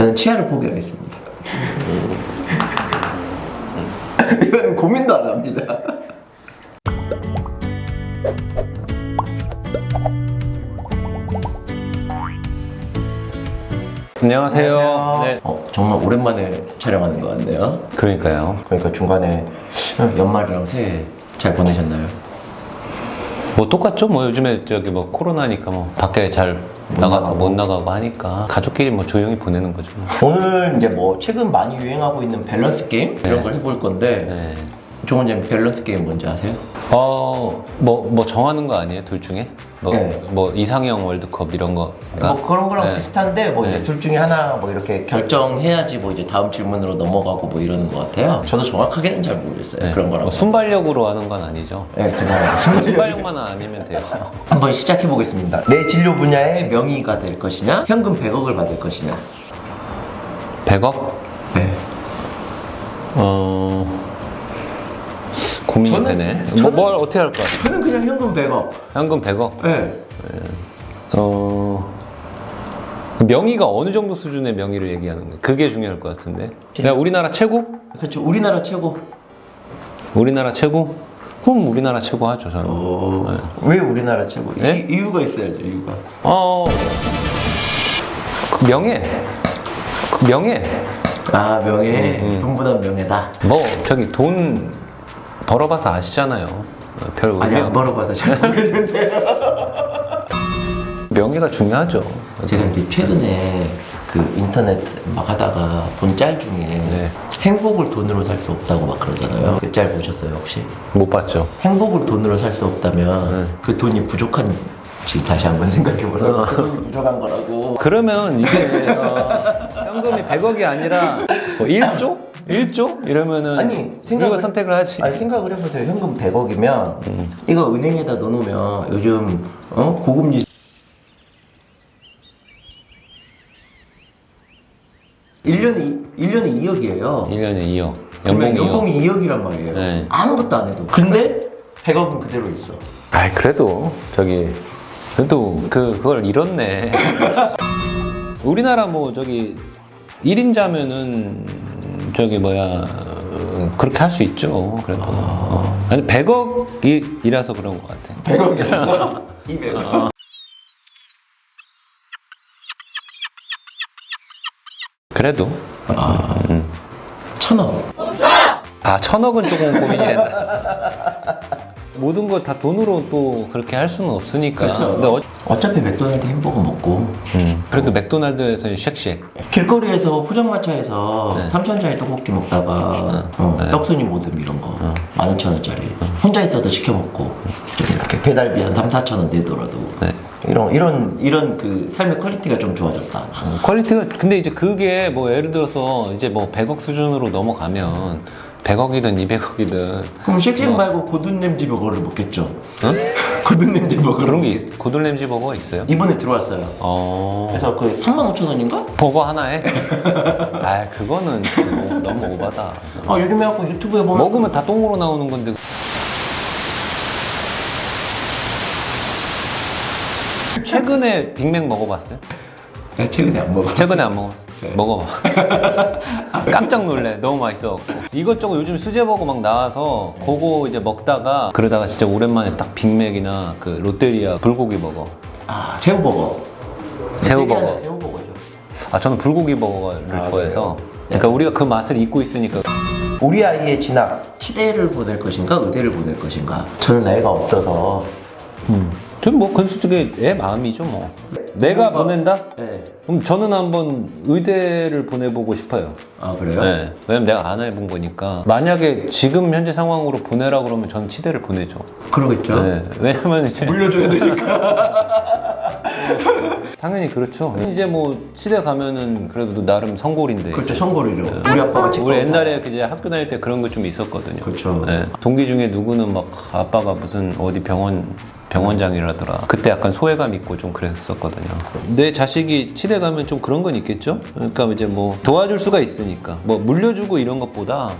저는 치아를 포기하겠습니다. 이거는 고민도 안 합니다. 안녕하세요. 네. 어, 정말 오랜만에 촬영하는 것 같네요. 그러니까요. 그러니까 중간에 연말이랑 새해 잘 보내셨나요? 뭐 똑같죠? 뭐 요즘에 저기 뭐 코로나니까 뭐 밖에 잘 나가서. 못 나가고 하니까 가족끼리 뭐 조용히 보내는 거죠. 뭐. 오늘 이제 뭐 최근 많이 유행하고 있는 밸런스 게임 이런 걸 해볼 건데 네. 종원님 밸런스 게임 뭔지 아세요? 어, 뭐, 뭐 정하는 거 아니에요? 둘 중에? 뭐, 네. 뭐 이상형 월드컵 이런 거. 뭐 그런 거랑 네. 비슷한데 뭐 이제 네. 둘 중에 하나 뭐 이렇게 결정해야지 뭐 이제 다음 질문으로 넘어가고 뭐 이러는 것 같아요. 저도 정확하게는 잘 모르겠어요. 네. 그런 거랑. 뭐 순발력으로 하는 건 아니죠. 네, 그냥 순발력. 순발력만 아니면 돼요. 한번 시작해 보겠습니다. 내 진료 분야의 명의가 될 것이냐, 현금 100억을 받을 것이냐. 100억? 네. 어, 고민이 저는- 되네. 뭐, 저는- 뭘 어떻게 할 거야? 저는 그냥 현금 100억. 현금 100억? 네. 어 명의가 어느 정도 수준의 명의를 얘기하는 거예요? 그게 중요할 것 같은데. 그냥 우리나라 최고? 그렇죠. 우리나라 최고. 우리나라 최고? 그럼 우리나라 최고 하죠 저는. 오. 왜 우리나라 최고? 네? 이, 이유가 있어야죠. 이유가. 어. 그 명예. 그 명예. 아 명예. 돈보다 명예다. 뭐 저기 돈 벌어봐서 아시잖아요. 어, 별 아니 의미 안 벌어봐서 잘 모르겠는데. 명예가 중요하죠. 제가 이제 최근에 그 인터넷 막 하다가 본 짤 중에 네. 행복을 돈으로 살 수 없다고 막 그러잖아요. 그 짤 보셨어요 혹시? 못 봤죠. 행복을 돈으로 살 수 없다면 네. 그 돈이 부족한 지 다시 한번 생각해보라고. 그 돈이 부족한 거라고. 그러면 이게 어, 현금이 100억이 아니라 뭐 1조? 1조? 이러면은 아니 우리가 선택을 하지. 아니 생각을 해보세요. 현금 100억이면 이거 은행에다 넣어놓으면 요즘 어? 고금리 1년에 1년에 2억이에요. 1년에 2억. 그러면 연봉이 2억. 연봉이 2억이란 말이에요. 네. 아무것도 안 해도. 근데 100억은 그대로 있어. 아이 그래도 저기 그래도 그 그걸 잃었네. 우리나라 뭐 저기 1인자면은 저기 뭐야 어, 그렇게 할 수 있죠. 그래도. 어. 아니 100억이라서 그런 것 같아. 100억이라서 200억. 그래도 천억. 아 천억은 조금 고민이 된다. 모든 걸 다 돈으로 또 그렇게 할 수는 없으니까. 그렇죠. 근데 어, 어차피 맥도날드 햄버거 먹고 음, 그래도 맥도날드에서는 쉑쉑. 길거리에서 포장마차에서 네. 3천원짜리 떡볶이 먹다가 어, 떡순이 모듬 이런 거 12,000원짜리 혼자 있어도 시켜 먹고 좀 이렇게 배달비 한 3, 4천원 내더라도 네. 이런 이런 이런 그 삶의 퀄리티가 좀 좋아졌다. 퀄리티가 근데 이제 그게 뭐 예를 들어서 이제 뭐 100억 수준으로 넘어가면 100억이든 200억이든 그럼 쉑쉑 말고 고든냄지 버거를 먹겠죠. 응? 고든냄지 버거 그런 게 있, 고들냄지 버거가 있어요? 이번에 들어왔어요. 어 그래서 그 35,000원인가? 버거 하나에? 아 그거는 너무, 너무 오바다. 아 요즘에 하고 유튜브에 보면 먹으면 다 똥으로 나오는 건데. 최근에 빅맥 먹어봤어요? 네, 최근에 안 먹어. 최근에 안 먹었어. 먹어봐. 깜짝 놀래. 너무 맛있어갖고. 이것저것 요즘 수제버거 막 나와서 그거 이제 먹다가 그러다가 진짜 오랜만에 딱 빅맥이나 그 롯데리아 불고기 버거. 아 새우버거. 새우버거. 새우버거죠. 아 저는 불고기 버거를 좋아해서. 그러니까 우리가 그 맛을 잊고 있으니까. 우리 아이의 진학 치대를 보낼 것인가 의대를 보낼 것인가 저는 애가 없어서 좀뭐 솔직히 애 마음이죠 뭐. 내가 보낸다? 네. 그럼 저는 한번 의대를 보내보고 싶어요. 아 그래요? 네. 왜냐면 내가 안 해본 거니까. 만약에 지금 현재 상황으로 보내라 그러면 저는 치대를 보내죠. 그러겠죠 네. 왜냐면 이제 물려줘야 되니까 당연히 그렇죠. 이제 뭐 치대 가면은 그래도 나름 성골인데. 그렇죠. 성골이죠 우리 아빠가 치과 우리. 옛날에 이제 학교 다닐 때 그런 거좀 있었거든요. 그렇죠. 네. 동기 중에 누구는 막 아빠가 무슨 어디 병원 병원장이라더라. 그때 약간 소외감 있고 좀 그랬었거든요. 내 자식이 치대 가면 좀 그런 건 있겠죠. 그러니까 이제 뭐 도와줄 수가 있으니까 뭐 물려주고 이런 것보다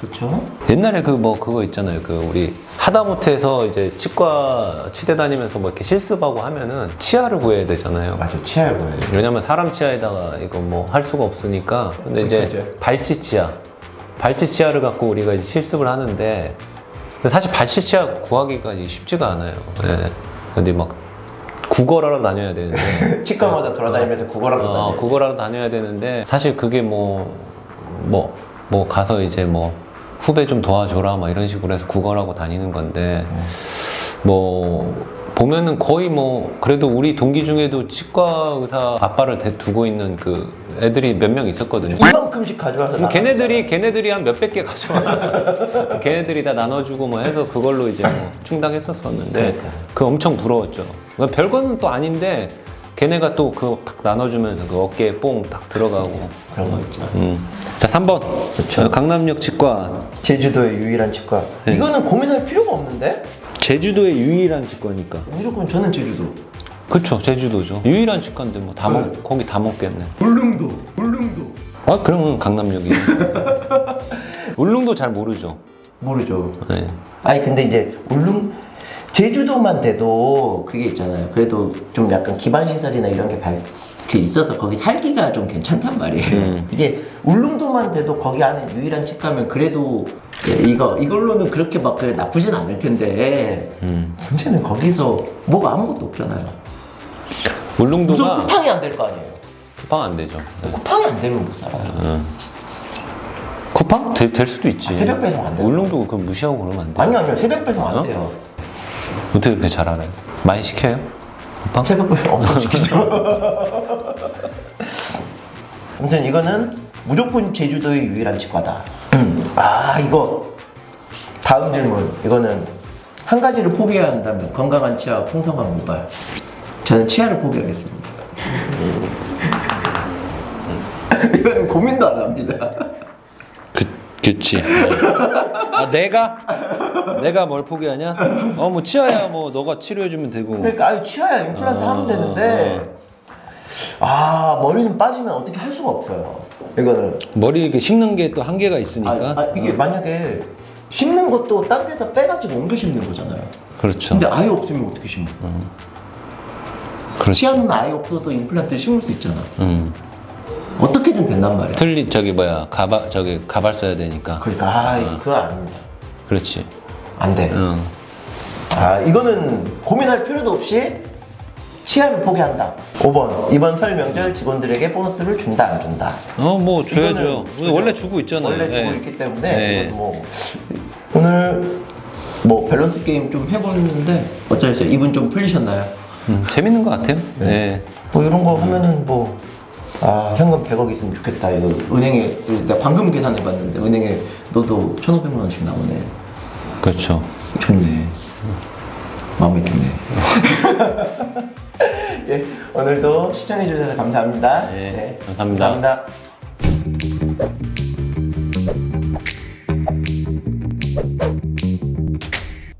그렇죠 옛날에 그 뭐 그거 있잖아요. 그 우리 하다못해서 이제 치과 치대 다니면서 뭐 이렇게 실습하고 하면은 치아를 구해야 되잖아요. 맞아 치아를 보여요. 왜냐면 사람 치아에다가 이거 뭐 할 수가 없으니까. 근데 이제 그죠. 발치 치아, 발치 치아를 갖고 우리가 이제 실습을 하는데 사실 발치 치아 구하기가 쉽지가 않아요. 예. 근데 막 구걸하러 다녀야 되는데. 치과마다 돌아다니면서 구걸하고 어, 다녀요. 구걸하러 다녀야 되는데 사실 그게 뭐 뭐 뭐 가서 이제 뭐 후배 좀 도와줘라 막 이런 식으로 해서 구걸하고 다니는 건데 뭐 보면은 거의 뭐 그래도 우리 동기 중에도 치과 의사 아빠를 대- 두고 있는 그 애들이 몇 명 있었거든요. 이만큼씩 가져와서 그럼 걔네들이 걔네들이 한 몇백 개 가져와. 걔네들이 다 나눠주고 뭐 해서 그걸로 이제 뭐 충당했었었는데 그러니까. 그 엄청 부러웠죠. 그러니까 별거는 또 아닌데 걔네가 또 그거 탁 나눠주면서 그 어깨에 뽕 딱 들어가고. 그런 거 있죠. 음. 자 3번 그쵸. 강남역 치과 제주도의 유일한 치과. 네. 이거는 고민할 필요가 없는데? 제주도의 유일한 치과니까. 무조건 저는 제주도. 그쵸 제주도죠. 유일한 치과인데 뭐 다 먹 거기 다 먹겠네. 울릉도. 울릉도. 아 그러면 강남역이. 울릉도 잘 모르죠. 모르죠. 네. 아니 근데 이제 울릉 제주도만 돼도 그게 있잖아요. 그래도 좀 약간 기반 시설이나 이런 게 발, 그 있어서 거기 살기가 좀 괜찮단 말이에요. 음. 이게 울릉도만 돼도 거기 안에 유일한 치과면 그래도 예, 이거 이걸로는 그렇게 막 그래 나쁘진 않을 텐데 음. 문제는 거기서 뭐가 아무것도 없잖아요. 무슨 울릉도가 쿠팡이 안 될 거 아니에요. 쿠팡 안 되죠. 네. 쿠팡이 안 되면 못 살아요. 쿠팡? 될, 될 수도 있지. 아, 새벽 배송 안 돼요? 울릉도 그 무시하고 그러면 안 돼. 아니요 아니요 새벽 배송 안 어? 돼요. 어떻게 그렇게 잘 알아요? 많이 시켜요? 새벽 배송 엄청 시키죠. 아무튼 이거는 무조건 제주도의 유일한 치과다. 음, 아 이거 다음 질문. 이거는 한 가지를 포기해야 한다면 건강한 치아, 풍성한 모발. 저는 치아를 포기하겠습니다. 이거는 고민도 안 합니다. 그, 그치. 아, 내가? 내가 뭘 포기하냐? 어, 뭐, 치아야, 뭐, 너가 치료해주면 되고. 그러니까 아유 치아야 임플란트 하면 되는데 아 머리는 빠지면 어떻게 할 수가 없어요. 이거는 머리 이렇게 심는 게 또 한계가 있으니까. 아, 아, 이게 만약에 심는 것도 딴 데서 빼가지고 옮겨 심는 거잖아요. 그렇죠. 근데 아예 없으면 어떻게 심어? 그렇지. 치아는 아예 없어도 임플란트를 심을 수 있잖아. 음. 어떻게든 된단 말이야. 틀리, 저기, 뭐야, 가발, 저기, 가발 써야 되니까. 그러니까 아 그거 아닙니다. 그렇지. 안 돼. 응. 아 이거는 고민할 필요도 없이 치아를 포기한다. 5번 이번 설 명절 직원들에게 보너스를 준다 안 준다. 어, 뭐, 줘야죠. 이거는 주죠. 원래 주고 있잖아요. 원래 주고 네. 있기 때문에 네. 이건 뭐 오늘 뭐 밸런스 게임 좀 해보는데 어쩌셨어요? 이분 좀 풀리셨나요? 음, 재밌는 것 같아요. 네. 뭐 이런 거 하면은 뭐 아, 현금 100억 있으면 좋겠다. 이거 은행에 내가 방금 계산해봤는데 은행에 너도 1,500만 원씩 나오네. 그렇죠. 좋네. 마음에 드네. 예, 오늘도 시청해주셔서 감사합니다. 네, 감사합니다. 감사합니다.